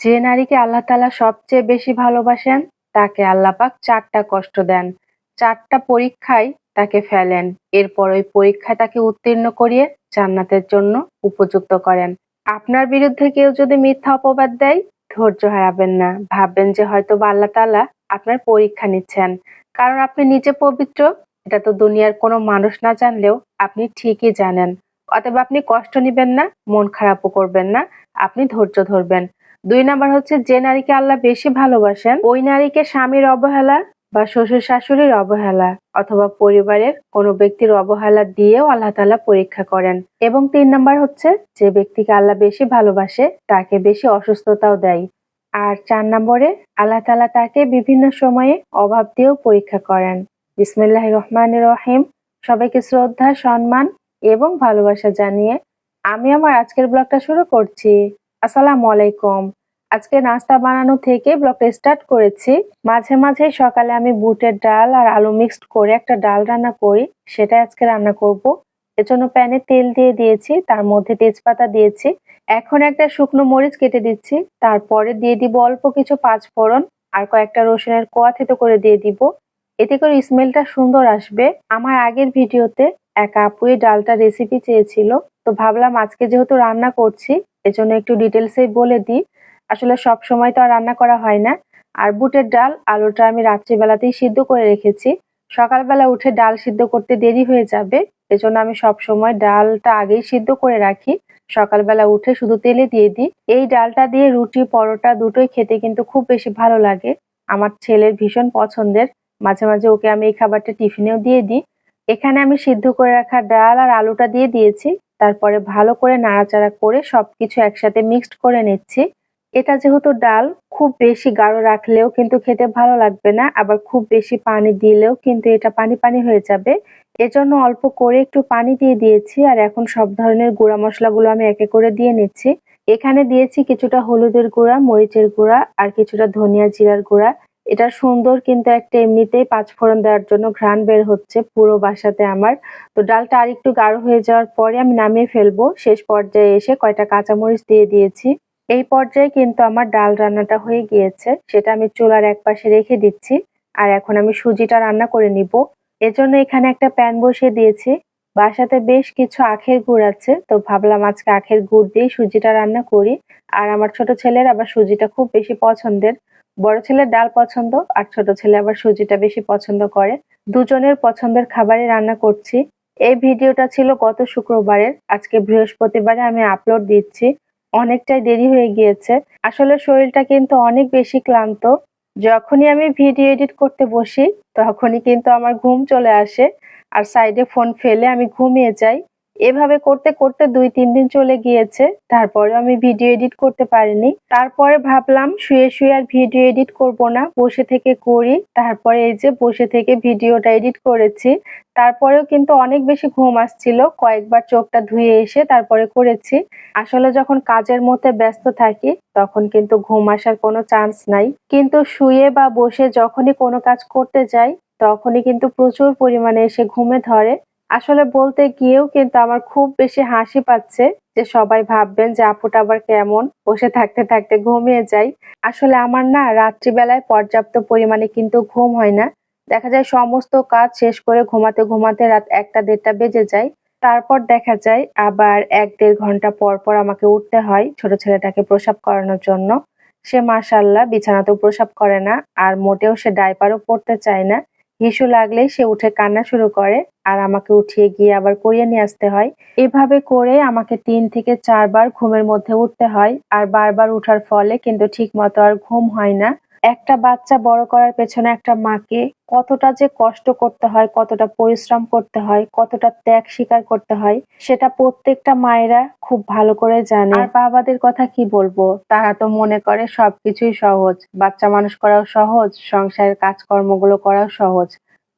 যে নারীকে আল্লাহ তাআলা সবচেয়ে বেশি ভালোবাসেন, তাকে আল্লাহ পাক চারটা কষ্ট দেন। চারটা পরীক্ষায় তাকে ফেলেন। এরপর ওই পরীক্ষায় তাকে উত্তীর্ণ করিয়ে জান্নাতের জন্য উপযুক্ত করেন। আপনার বিরুদ্ধে কেউ যদি মিথ্যা অপবাদ দেয়, ধৈর্য হারাবেন না। ভাববেন যে হয়তো আল্লাহ তালা আপনার পরীক্ষা নিচ্ছেন। কারণ আপনি নিজে পবিত্র, এটা তো দুনিয়ার কোনো মানুষ না জানলেও আপনি ঠিকই জানেন। অতএব আপনি কষ্ট নিবেন না, মন খারাপও করবেন না, আপনি ধৈর্য ধরবেন। দুই নাম্বার হচ্ছে, যে নারীকে আল্লাহ বেশি ভালোবাসেন, ওই নারীকে স্বামীর অবহেলা বা শ্বশুর শাশুড়ির অবহেলা অথবা পরিবারের কোনো ব্যক্তির অবহেলা দিয়েও আল্লাহ তাআলা পরীক্ষা করেন। এবং তিন নাম্বার হচ্ছে, যে ব্যক্তিকে আল্লাহ বেশি ভালোবাসে, তাকে বেশি অসুস্থতাও দেয়। আর চার নম্বরে, আল্লাহ তালা তাকে বিভিন্ন সময়ে অভাব দিয়েও পরীক্ষা করেন। বিসমিল্লাহ রহমান রহিম। সবাইকে শ্রদ্ধা, সম্মান এবং ভালোবাসা জানিয়ে আমি আমার আজকের ব্লগটা শুরু করছি। আসসালামু আলাইকুম। আজকে নাস্তা বানানো থেকে ব্লগটা স্টার্ট করেছি। মাঝে মাঝে সকালে আমি বুটের ডাল আর আলু মিক্সড করে একটা ডাল রান্না করি সেটা আজকে রান্না করব। এজন্য প্যানে তেল দিয়ে দিয়েছি, তার মধ্যে তেজপাতা দিয়েছি। এখন একটা শুকনো মরিচ কেটে দিচ্ছি, তারপরে দিয়ে দিব অল্প কিছু পাঁচ ফোড়ন আর কয়েকটা রসুনের কোয়া থেতো করে দিয়ে দিব। এতে করে স্মেলটা সুন্দর আসবে। আমার আগের ভিডিওতে এক আপুই ডালটা রেসিপি চেয়েছিল। তো ভাবলাম আজকে যেহেতু রান্না করছি, এজন্য একটু ডিটেলসে বলে দিই। আসলে সব সময় তো আর রান্না করা হয় না। আর বুটের ডাল, আলুটা আমি রাত্রিবেলাতেই সিদ্ধ করে রেখেছি। সকালবেলা উঠে ডাল সিদ্ধ করতে দেরি হয়ে যাবে, এজন্য আমি সব সময় ডালটা আগেই সিদ্ধ করে রাখি। সকালবেলা উঠে শুধু তেলে দিয়ে দিই। এই ডালটা দিয়ে রুটি, পরোটা দুটোই খেতে কিন্তু খুব বেশি ভালো লাগে। আমার ছেলের ভীষণ পছন্দের। মাঝে মাঝে ওকে আমি এই খাবারটা টিফিনেও দিয়ে দিই। এখানে আমি সিদ্ধ করে রাখা ডাল আর আলুটা দিয়ে দিয়েছি। তারপরে ভালো করে নাড়াচাড়া করে সব কিছু একসাথে মিক্সড করে নিচ্ছি। এটা যেহেতু ডাল, খুব বেশি গাঢ় রাখলেও কিন্তু খেতে ভালো লাগবে না। আবার খুব বেশি পানি দিলেও কিন্তু এটা পানি পানি হয়ে যাবে। এজন্য অল্প করে একটু পানি দিয়ে দিয়েছি আর এখন সব ধরনের গুঁড়া মশলাগুলো আমি একে করে দিয়ে নিচ্ছি। এখানে দিয়েছি কিছুটা হলুদের গুঁড়া, মরিচের গুঁড়া আর কিছুটা ধনিয়া জিরার গুঁড়া। এটা সুন্দর কিন্তু একটা এমনিতেই পাঁচফোড়ন দেওয়ার জন্য ঘ্রাণ বের হচ্ছে পুরো বাসাতে আমার। তো ডালটা আর একটু গাঢ় হয়ে যাওয়ার পরে আমি নামিয়ে ফেলব। শেষ পর্যায়ে এসে কয়টা কাঁচামরিচ দিয়ে দিয়েছি। এই পর্যায়ে কিন্তু আমার ডাল রান্নাটা হয়ে গিয়েছে। সেটা আমি চুলার এক পাশে রেখে দিচ্ছি। আর এখন আমি সুজিটা রান্না করে নিব। এজন্য এখানে একটা প্যান বসিয়ে দিয়েছি। বাসাতে বেশ কিছু আখের গুড় আছে। তো ভাবলাম আজকে আখের গুড় দিয়ে সুজিটা রান্না করি। আর আমার ছোট ছেলের আবার সুজিটা খুব বেশি পছন্দের। বড় ছেলের ডাল পছন্দ আর ছোট ছেলে আবার সুজিটা বেশি পছন্দ করে। দুজনের পছন্দের খাবারই রান্না করছি। এই ভিডিওটা ছিল গত শুক্রবারের। আজকে বৃহস্পতিবারে আমি আপলোড দিচ্ছি। অনেকটাই দেরি হয়ে গিয়েছে। আসলে শরীরটা কিন্তু অনেক বেশি ক্লান্ত। যখনই আমি ভিডিও এডিট করতে বসি, তখনই কিন্তু আমার ঘুম চলে আসে। আর সাইডে ফোন ফেলে আমি ঘুমিয়ে যাই। এভাবে করতে করতে দুই, তিন দিন চলে গিয়েছে। তারপরে আমি ভিডিও এডিট করতে পারিনি। তারপরে ভাবলাম শুয়ে শুয়ে আর ভিডিও এডিট করব না। বসে থেকে করি। তারপরে এই যে বসে থেকে ভিডিওটা এডিট করেছি। তারপরেও কিন্তু অনেক বেশি ঘুম আসছিল। কয়েকবার চোখটা ধুয়ে এসে তারপরে করেছি। আসলে যখন কাজের মধ্যে ব্যস্ত থাকি, তখন কিন্তু ঘুম আসার কোনো চান্স নাই। কিন্তু শুয়ে বা বসে যখনই কোনো কাজ করতে যাই, তখনই কিন্তু প্রচুর পরিমাণে এসে ঘুমে ধরে। আসলে বলতে গিয়েও কিন্তু আমার খুব বেশি হাসি পাচ্ছে যে সবাই ভাববেন যে আপুটা আবার কেমন? বসে থাকতে থাকতে ঘুমিয়ে যাই। আসলে আমার না রাত্রিবেলায় পর্যাপ্ত পরিমাণে কিন্তু ঘুম হয় না। দেখা যায় সমস্ত কাজ শেষ করে ঘুমাতে ঘুমাতে রাত একটা দেড়টা বেজে যায়। তারপর দেখা যায় আবার এক দেড় ঘণ্টা পর পর আমাকে উঠতে হয় ছোট ছেলেটাকে প্রসাব করানোর জন্য। সে মাসাল্লাহ বিছানাতেও প্রসাব করে না আর মোটেও সে ডাইপারও পড়তে চায় না। হিসু লাগলে সে উঠে কান্না শুরু করে, আর আমাকে উঠিয়ে গিয়ে আবার করিয়ে নিয়ে আসতে হয়। এভাবে করে আমাকে তিন থেকে চারবার ঘুমের মধ্যে উঠতে হয়, আর বারবার উঠার ফলে কিন্তু ঠিক মতো আর ঘুম হয় না। একটা বাচ্চা বড় করার পেছনে একটা মাকে কতটা যে কষ্ট করতে হয়, কতটা পরিশ্রম করতে হয়, কতটা ত্যাগ স্বীকার করতে হয়, সেটা প্রত্যেকটা মায়েরা খুব ভালো করে জানে। আর বাবাদের কথা কি বলব? তারা তো মনে করে সবকিছুই সহজ। বাচ্চা মানুষ করাও সহজ, সংসারের কাজকর্মগুলো করাও সহজ।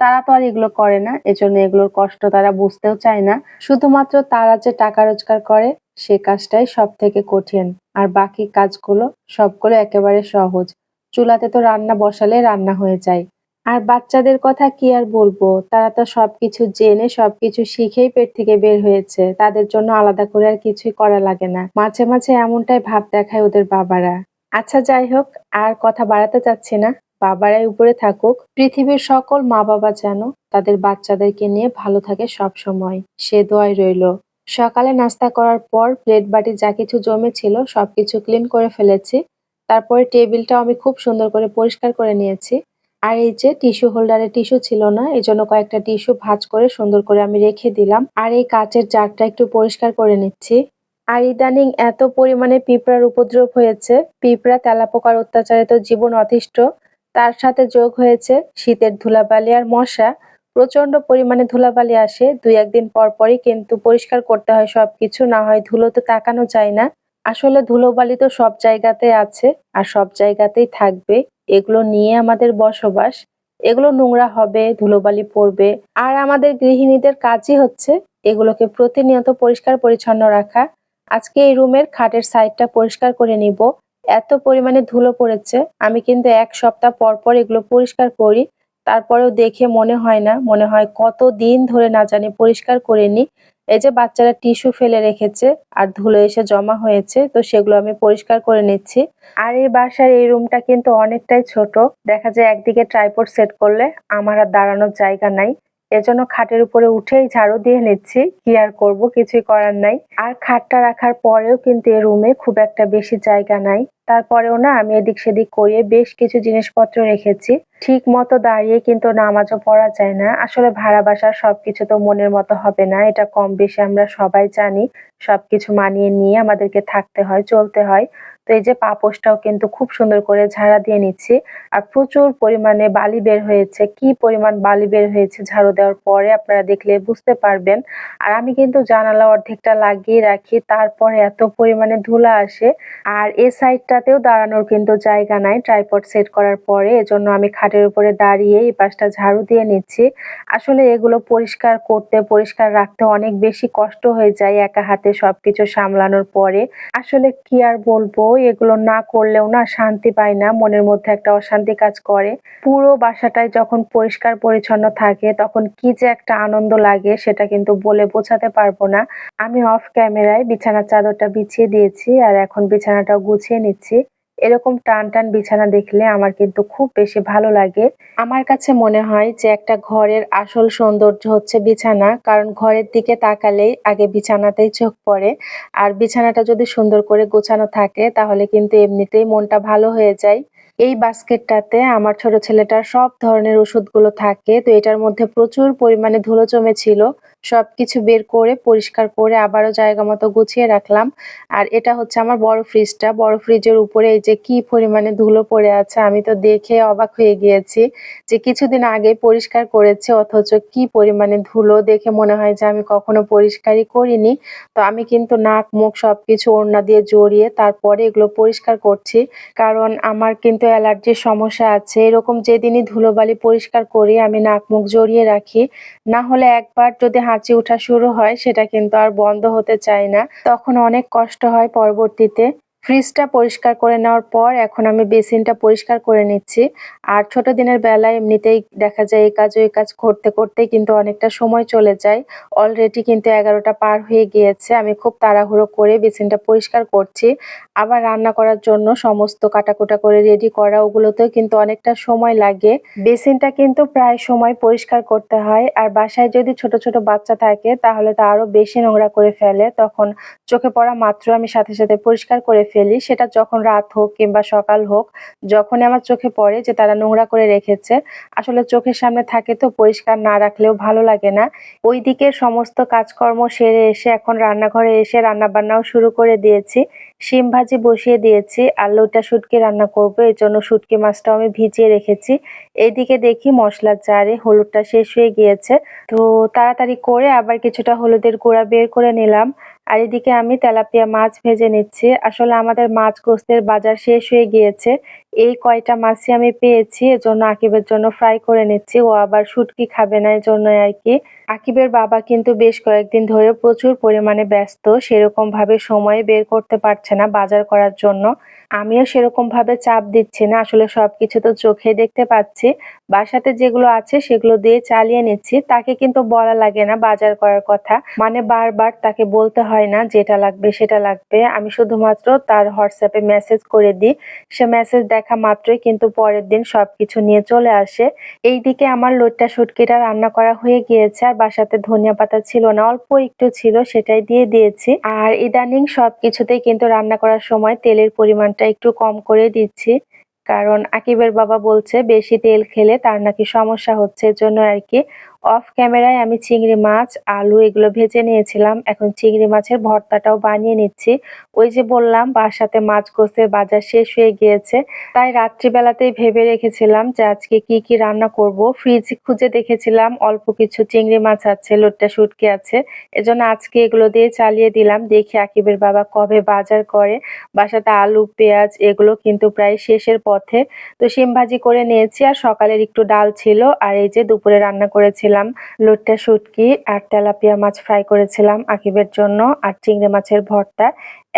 তারা তো আর এগুলো করে না, এজন্য এগুলোর কষ্ট তারা বুঝতেও চায় না। শুধুমাত্র তারা যে টাকা রোজগার করে, সে কাজটাই সব থেকে কঠিন। আর বাকি কাজগুলো সবগুলো একেবারে সহজ। চুলাতে তো রান্না বসালে রান্না হয়ে যায়। আর বাচ্চাদের কথা কি আর বলব? তারা তো সবকিছু জেনে, সবকিছু শিখেই পেট থেকে বের হয়েছে। তাদের জন্য আলাদা করে আর কিছুই করা লাগে না। মাঝে মাঝে এমনটাই ভাব দেখায় ওদের বাবারা। আচ্ছা যাই হোক, আর কথা বাড়াতে চাচ্ছি না। বাবারাই উপরে থাকুক। পৃথিবীর সকল মা বাবা যেন তাদের বাচ্চাদেরকে নিয়ে ভালো থাকে সব সময় সে দোয়াই রইল। সকালে নাস্তা করার পর, প্লেট বাটি যা কিছু জমেছিল, সবকিছু ক্লিন করে ফেলেছি। তারপরে টেবিলটাও আমি খুব সুন্দর করে পরিষ্কার করে নিয়েছি। আর এই যে টিস্যু হোল্ডারে টিস্যু ছিল না এই জন্য কয়েকটা টিস্যু ভাঁজ করে সুন্দর করে আমি রেখে দিলাম। আর এই কাচের জারটা একটু পরিষ্কার করে নিচ্ছি। আর ইদানিং এত পরিমাণে পিঁপড়ার উপদ্রব হয়েছে। পিঁপড়া তেলাপোকার অত্যাচারে তো জীবন অতিষ্ঠ। তার সাথে যোগ হয়েছে শীতের ধুলাবালি আর মশা। প্রচণ্ড পরিমাণে ধুলাবালি আসে। দুই একদিন পর পরই কিন্তু পরিষ্কার করতে হয় সবকিছু, না হয় ধুলোতে তাকানো যায় না। আসলে ধুলোবালি তো সব জায়গাতে আছে আর সব জায়গাতেই থাকবে। এগুলো নিয়ে আমাদের বসবাস। এগুলো নোংরা হবে, ধুলোবালি পড়বে। আর আমাদের গৃহিণীদের কাজই হচ্ছে এগুলোকে প্রতিনিয়ত পরিষ্কার পরিচ্ছন্ন রাখা। আজকে এই রুমের খাটের সাইডটা পরিষ্কার করে নিব। এত পরিমাণে ধুলো পড়েছে। আমি কিন্তু এক সপ্তাহ পর পর এগুলো পরিষ্কার করি। তারপরেও দেখে মনে হয় না, মনে হয় কত দিন ধরে না জানি পরিষ্কার করে করিনি এই যে বাচ্চারা টিস্যু ফেলে রেখেছে আর ধুলো এসে জমা হয়েছে, তো সেগুলো আমি পরিষ্কার করে নিচ্ছি। আর এই বাসার এই রুমটা কিন্তু অনেকটাই ছোট। দেখা যায় একদিকে ট্রাইপড সেট করলে আমার আর দাঁড়ানোর জায়গা নাই। এজন্য খাটের উপরে উঠেই ঝাড়ু দিয়ে নিচ্ছি। কি আর করব, কিছুই করার নাই। আর খাটটা রাখার পরেও কিন্তু এ রুমে খুব একটা বেশি জায়গা নাই। তারপরেও না আমি এদিক সেদিক করিয়ে বেশ কিছু জিনিসপত্র রেখেছি। ঠিক মতো দাঁড়িয়ে কিন্তু নামাজও পড়া যায় না। আসলে ভাড়া বাসার সবকিছু তো মনের মতো হবে না। এটা কম বেশি আমরা সবাই জানি। সবকিছু মানিয়ে নিয়ে আমাদেরকে থাকতে হয়, চলতে হয়। তো এই যে পাপোশটাও কিন্তু খুব সুন্দর করে ঝাড়া দিয়ে নিচ্ছি। আর প্রচুর পরিমাণে বালি বের হয়েছে। কি পরিমাণ বালি বের হয়েছে ঝাড়ু দেওয়ার পরে আপনারা দেখলে বুঝতে পারবেন। আর আমি কিন্তু জানালা অর্ধেকটা লাগিয়ে রাখি, তারপরে এত পরিমাণে ধুলা আসে। আর এ সাইডটাতেও দাঁড়ানোর কিন্তু জায়গা নাই, ট্রাইপড সেট করার পরে। এজন্য আমি খাটের উপরে দাঁড়িয়ে এই পাশটা ঝাড়ু দিয়ে নিচ্ছি। আসলে এগুলো পরিষ্কার করতে, পরিষ্কার রাখতে অনেক বেশি কষ্ট হয়ে যায় একা হাতে সবকিছু সামলানোর পরে। আসলে কি আর বলব এগুলো না করলেও না শান্তি পাই না, মনের মধ্যে একটা অশান্তি কাজ করে। পুরো বাসাটাই যখন পরিষ্কার পরিচ্ছন্ন থাকে, তখন কি যে একটা আনন্দ লাগে, সেটা কিন্তু বলে বোঝাতে পারব না। আমি অফ ক্যামেরায় বিছানার চাদরটা বিছিয়ে দিয়েছি, আর এখন বিছানাটা গুছিয়ে নিচ্ছি। এরকম টান টান বিছানা দেখলে আমার কিন্তু খুব বেশি ভালো লাগে। আমার কাছে মনে হয় যে একটা ঘরের আসল সৌন্দর্য হচ্ছে বিছানা, কারণ ঘরের দিকে তাকালেই আগে বিছানাতেই চোখ পড়ে। আর বিছানাটা যদি সুন্দর করে গোছানো থাকে, তাহলে কিন্তু এমনিতেই মনটা ভালো হয়ে যায়। এই বাস্কেটটাতে আমার ছোট ছেলেটার সব ধরনের ওষুধগুলো থাকে, তো এটার মধ্যে প্রচুর পরিমাণে ধুলো জমেছিল সবকিছু বের করে, পরিষ্কার করে আবারও জায়গা মতো গুছিয়ে রাখলাম। আর এটা হচ্ছে আমার বড় ফ্রিজটা বড় ফ্রিজের উপরে এই যে কি পরিমাণে ধুলো পড়ে আছে, আমি তো দেখে অবাক হয়ে গিয়েছি যে কিছুদিন আগে পরিষ্কার করেছে, অথচ কি পরিমাণে ধুলো দেখে মনে হয় যে আমি কখনো পরিষ্কারই করিনি। তো আমি কিন্তু নাক, মুখ সবকিছু ওড়না দিয়ে জড়িয়ে তারপরে এগুলো পরিষ্কার করছি। কারণ আমার কিন্তু অ্যালার্জির সমস্যা আছে। এরকম যেদিনই ধুলোবালি পরিষ্কার করি, আমি নাক, মুখ জড়িয়ে রাখি। না হলে একবার যদি হাঁচি ওঠা শুরু হয়, সেটা কিন্তু আর বন্ধ হতে চায় না। তখন অনেক কষ্ট হয় পরবর্তীতে। ফ্রিজটা পরিষ্কার করে নেওয়ার পর এখন আমি বেসিনটা পরিষ্কার করে নিচ্ছি। আর ছোট দিনের বেলায় এমনিতেই দেখা যায় এই কাজ ওই কাজ করতে করতে কিন্তু অনেকটা সময় চলে যায়। অলরেডি কিন্তু এগারোটা পার হয়ে গিয়েছে। আমি খুব তাড়াহুড়ো করে বেসিনটা পরিষ্কার করছি। আবার রান্না করার জন্য সমস্ত কাটাকুটা করে রেডি করা, ওগুলোতেও কিন্তু অনেকটা সময় লাগে। বেসিনটা কিন্তু প্রায় সময় পরিষ্কার করতে হয়। আর বাসায় যদি ছোট ছোট বাচ্চা থাকে, তাহলে তা আরও বেশি নোংরা করে ফেলে। তখন চোখে পড়া মাত্র আমি সাথে সাথে পরিষ্কার করে ফেলি, সেটা যখন রাত হোক কিংবা সকাল হোক, যখনই আমার চোখে পড়ে যে তারা নোংরা করে রেখেছে, আসলে চোখের সামনে থাকে তো পরিষ্কার না রাখলেও ভালো লাগে না। ওই দিকের সমস্ত কাজকর্ম সেরে এসে এখন রান্নাঘরে এসে রান্না বান্নাও শুরু করে দিয়েছি। শিম ভাজি বসিয়ে দিয়েছি আলুটা শুটকি রান্না করব এই জন্য শুটকি মাছটাও আমি ভিজিয়ে রেখেছি। এইদিকে দেখি মশলার জারে হলুদটা শেষ হয়ে গিয়েছে। তো তাড়াতাড়ি করে আবার কিছুটা হলুদের গুঁড়া বের করে নিলাম। আর এদিকে আমি তেলাপিয়া মাছ ভেজে নিচ্ছি। আসলে আমাদের মাছ গোস্তের বাজার শেষ হয়ে গিয়েছে। এই কয়টা মাছই আমি পেয়েছি, এজন্য আকিবের জন্য ফ্রাই করে নিচ্ছি। ও আবার শুটকি খাবে না, এজন্য আর কি। আকিবের বাবা কিন্তু বেশ কয়েকদিন ধরে প্রচুর পরিমাণে ব্যস্ত সেরকম ভাবে সময় বের করতে পারছে না বাজার করার জন্য। আমিও সেরকম ভাবে চাপ দিচ্ছি না, আসলে সবকিছু তো চোখে দেখতে পাচ্ছি। বাসাতে যেগুলো আছে সেগুলো দিয়ে চালিয়ে নিচ্ছি। তাকে কিন্তু বলা লাগে না বাজার করার কথা। মানে বারবার তাকে বলতে হয় হয় না, যেটা লাগবে সেটা লাগবে। আমি শুধুমাত্র তার হোয়াটসঅ্যাপে মেসেজ করে দিই। সে মেসেজ দেখা মাত্রই কিন্তু পরের দিন সবকিছু নিয়ে চলে আসে। এইদিকে আমার লোটটা শুটকিটা রান্না করা হয়ে গিয়েছে, আর বাসাতে ধনিয়া পাতা ছিল না, অল্প একটু ছিল, সেটাই দিয়ে দিয়েছি। আর ইদানিং সব কিছুতেই কিন্তু রান্না করার সময় তেলের পরিমাণটা একটু কম করে দিচ্ছি। কারণ আকিবের বাবা বলছে, বেশি তেল খেলে তার নাকি সমস্যা হচ্ছে জন্য আর কি অফ ক্যামেরায় আমি চিংড়ি মাছ, আলু এগুলো ভেজে নিয়েছিলাম। এখন চিংড়ি মাছের ভর্তাটাও বানিয়ে নিচ্ছি। ওই যে বললাম, বাসাতে মাছ গোস্তের বাজার শেষ হয়ে গিয়েছে। তাই রাত্রিবেলাতেই ভেবে রেখেছিলাম যে আজকে কি কি রান্না করব। ফ্রিজ খুঁজে দেখেছিলাম, অল্প কিছু চিংড়ি মাছ আছে, লোটটা শুটকি আছে। এজন্য আজকে এগুলো দিয়ে চালিয়ে দিলাম। দেখি আকিবের বাবা কবে বাজার করে। বাসাতে আলু, পেঁয়াজ এগুলো কিন্তু প্রায় শেষের পথে। তো শিম ভাজি করে নিয়েছি, আর সকালের একটু ডাল ছিল। আর এই যে দুপুরে রান্না করেছিলাম করেছিলাম লোট্টা শুটকি আর তেলাপিয়া মাছ ফ্রাই করেছিলাম আকিবের জন্য আর চিংড়ি মাছের ভর্তা।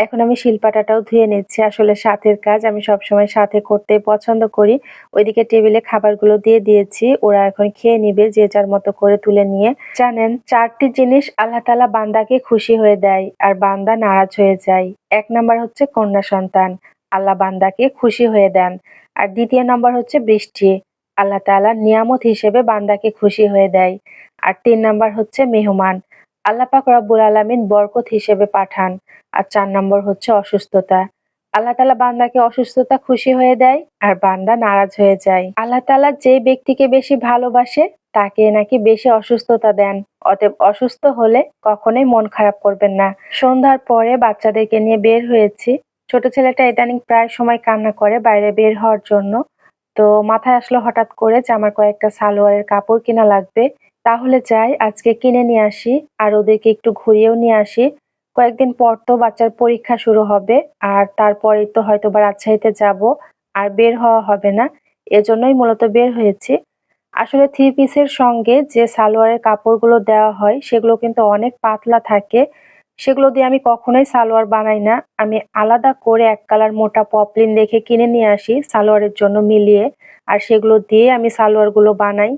এখন আমি শিলপাটাটাও ধুয়ে নিচ্ছি, আসলে সাথের কাজ, আমি সবসময় সাথে করতে পছন্দ করি। ওইদিকে টেবিলে খাবারগুলো দিয়ে দিয়েছি, ওরা এখন খেয়ে নিবে, যে যার মতো করে তুলে নিয়ে। জানেন, চারটি জিনিস আল্লাহ তালা বান্দাকে খুশি হয়ে দেয় আর বান্দা নারাজ হয়ে যায়। এক নাম্বার হচ্ছে কন্যা সন্তান, আল্লাহ বান্দাকে খুশি হয়ে দেন। আর দ্বিতীয় নম্বর হচ্ছে বৃষ্টি আল্লাহ তাআলা নিয়ামত হিসেবে বান্দাকে খুশি হয়ে দেয়। আর তিন নাম্বার হচ্ছে মেহমান। আল্লাহ পাক রব্বুল আলমিন বরকত হিসেবে পাঠান। আর চার নম্বর হচ্ছে অসুস্থতা। আল্লাহ তালা বান্দাকে অসুস্থতা খুশি হয়ে দেয় আর বান্দা নারাজ হয়ে যায়। আল্লাহ তালা যে ব্যক্তিকে বেশি ভালোবাসে, তাকে নাকি বেশি অসুস্থতা দেন। অতএব অসুস্থ হলে কখনোই মন খারাপ করবেন না। সন্ধ্যার পরে বাচ্চাদেরকে নিয়ে বের হয়েছি। ছোট ছেলেটা ইদানিং প্রায় সময় কান্না করে বাইরে বের হওয়ার জন্য। তো মাথায় আসলো হঠাৎ করে যে আমার কয়েকটা সালোয়ারের কাপড় কেনা লাগবে। তাহলে যাই, আজকে কিনে নিয়ে আসি আর ওদেরকে একটু ঘুরিয়েও নিয়ে আসি। কয়েকদিন পর তো বাচ্চার পরীক্ষা শুরু হবে আর তারপরেই তো হয়তো বা রাজশাহীতে যাব আর বের হওয়া হবে না। এজন্যই মূলত বের হয়েছি। আসলে থ্রি পিসের সঙ্গে যে সালোয়ারের কাপড়গুলো দেওয়া হয় সেগুলো কিন্তু অনেক পাতলা থাকে। সেগুলো দিয়ে আমি কখনোই সালোয়ার বানাই না। আমি আলাদা করে এক কালার মোটা পপলিন দেখে কিনে নিয়ে আসি সালোয়ারের জন্য মিলিয়ে। আর সেগুলো দিয়ে আমি সালোয়ারগুলো বানাই।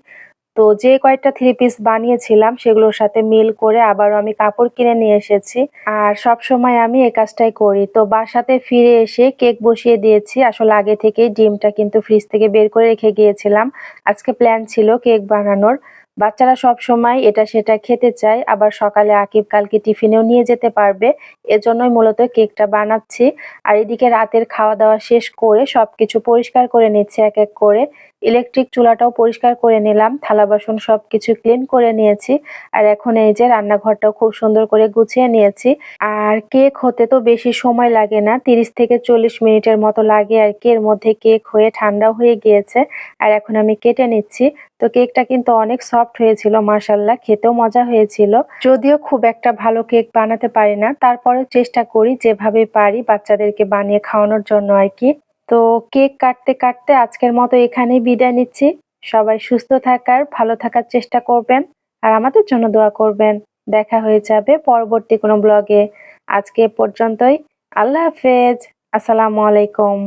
তো যে কয়েকটা থ্রি পিস বানিয়েছিলাম সেগুলোর সাথে মিল করে আবারও আমি কাপড় কিনে নিয়ে এসেছি। আর সব সময় আমি এই কাজটাই করি। তো বাসাতে ফিরে এসে কেক বসিয়ে দিয়েছি। আসলে আগে থেকেই ডিমটা কিন্তু ফ্রিজ থেকে বের করে রেখে গিয়েছিলাম। আজকে প্ল্যান ছিল কেক বানানোর। বাচ্চারা সব সময় এটা সেটা খেতে চায়। আবার সকালে আকিব কালকে টিফিনেও নিয়ে যেতে পারবে। এজন্যই মূলত কেকটা বানাচ্ছি। আর এদিকে রাতের খাওয়া দাওয়া শেষ করে সবকিছু পরিষ্কার করে নিচ্ছে এক এক করে। ইলেকট্রিক চুলাটাও পরিষ্কার করে নিলাম। থালা বাসন সব কিছু ক্লিন করে নিয়েছি। আর এখন এই যে রান্নাঘরটাও খুব সুন্দর করে গুছিয়ে নিয়েছি। আর কেক হতে তো বেশি সময় লাগে না। তিরিশ থেকে চল্লিশ মিনিটের মতো লাগে আর কি। এর মধ্যে কেক হয়ে ঠান্ডা হয়ে গিয়েছে। আর এখন আমি কেটে নিচ্ছি। তো কেকটা কিন্তু অনেক সফট হয়েছিল মার্শাল্লাহ খেতেও মজা হয়েছিল। যদিও খুব একটা ভালো কেক বানাতে পারি না তারপরে চেষ্টা করি যেভাবে পারি বাচ্চাদেরকে বানিয়ে খাওয়ানোর জন্য আর কি। তো কেক কাটতে কাটতে আজকের মতো এখানেই বিদায় নিচ্ছি। সবাই সুস্থ থাকার, ভালো থাকার চেষ্টা করবেন আর আমাদের জন্য দোয়া করবেন। দেখা হয়ে যাবে পরবর্তী কোনো ব্লগে আজকে পর্যন্তই। আল্লাহ হাফেজ। আসসালামু আলাইকুম।